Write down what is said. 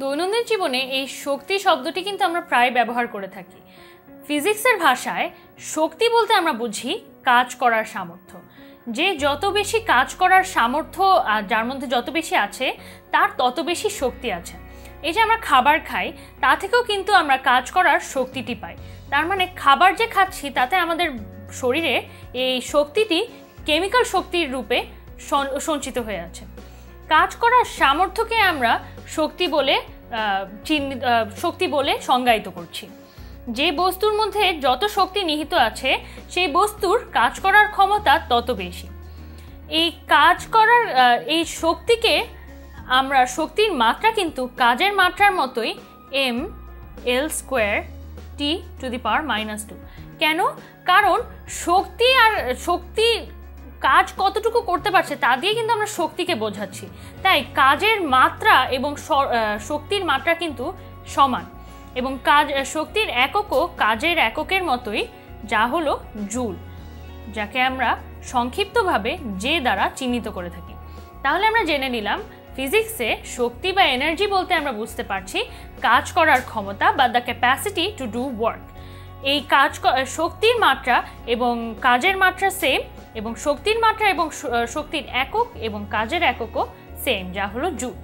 দৈনন্দিন জীবনে এই শক্তি শব্দটি কিন্তু আমরা প্রায় ব্যবহার করে থাকি। ফিজিক্সের ভাষায় শক্তি বলতে আমরা বুঝি কাজ করার সামর্থ্য। যে যত বেশি কাজ করার সামর্থ্য যার মধ্যে যত বেশি আছে, তার তত বেশি শক্তি আছে। এই যে আমরা খাবার খাই, তা থেকেও কিন্তু আমরা কাজ করার শক্তিটি পাই। তার মানে খাবার যে খাচ্ছি, তাতে আমাদের শরীরে এই শক্তিটি কেমিক্যাল শক্তির রূপে সঞ্চিত হয়ে আছে। কাজ করার সামর্থ্যকে আমরা শক্তি বলে চিহ্নিত শক্তি বলে সংজ্ঞায়িত করছি। যে বস্তুর মধ্যে যত শক্তি নিহিত আছে, সেই বস্তুর কাজ করার ক্ষমতা তত বেশি। এই কাজ করার এই শক্তিকে আমরা, শক্তির মাত্রা কিন্তু কাজের মাত্রার মতোই M L square T to the power minus two কেন? কারণ শক্তি আর, শক্তি কাজ কতটুকু করতে পারছে তা দিয়ে কিন্তু আমরা শক্তিকে বোঝাচ্ছি। তাই কাজের মাত্রা এবং শক্তির মাত্রা কিন্তু সমান। এবং কাজ শক্তির এককও কাজের এককের মতোই যা হলো জুল, যাকে আমরা সংক্ষিপ্তভাবে যে দ্বারা চিহ্নিত করে থাকি। তাহলে আমরা জেনে নিলাম, ফিজিক্সে শক্তি বা এনার্জি বলতে আমরা বুঝতে পারছি কাজ করার ক্ষমতা বা the capacity to do work এই কাজ শক্তির মাত্রা এবং কাজের মাত্রা সেম এবং শক্তির মাত্রা এবং শক্তির একক এবং কাজের এককও সেম যা হলো জুল।